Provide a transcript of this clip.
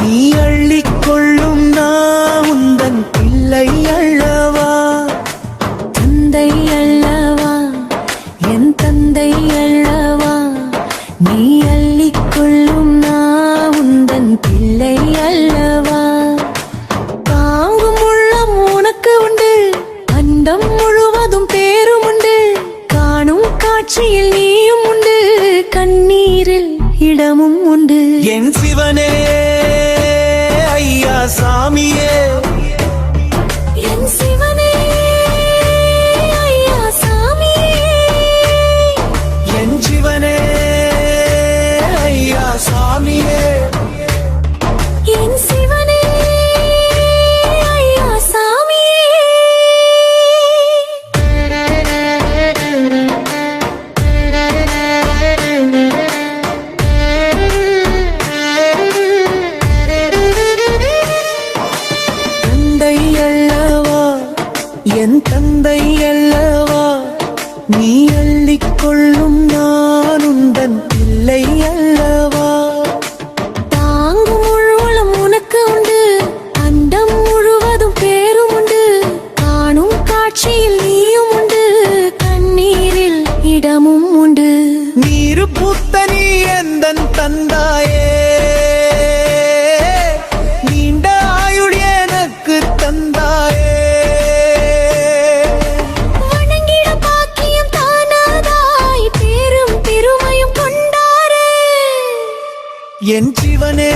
நீ அள்ளிக்கொள்ளும் நான் உந்தன் பிள்ளை அல்லவா? தந்தை அல்லவா? என் தந்தை அல்லவா? நீ அள்ளிக்கொள்ளும் நான் உந்தன் பிள்ளை அல்லவா? தாங்கும் உள்ளம் உனக்கு உண்டு. அண்டம் முழுவதும் பேரும் உண்டு. காணும் காட்சியில் நீயும் உண்டு. கண்ணீரில் இடமும் உண்டு. என் சிவனே சாமியே. என் சிவனே ஐயா சாமியே. தந்தை அல்லவா நீ அள்ளிக் கொள்ளும் நான் உந்தன் பிள்ளை அல்லவா தாங்கும் முழுவலும் உனக்கு உண்டு. அண்டம் முழுவதும் பேரும் உண்டு. காணும் காட்சியில் நீயும் உண்டு. கண்ணீரில் இடமும் உண்டு. நீரு பூத்த என் சிவனே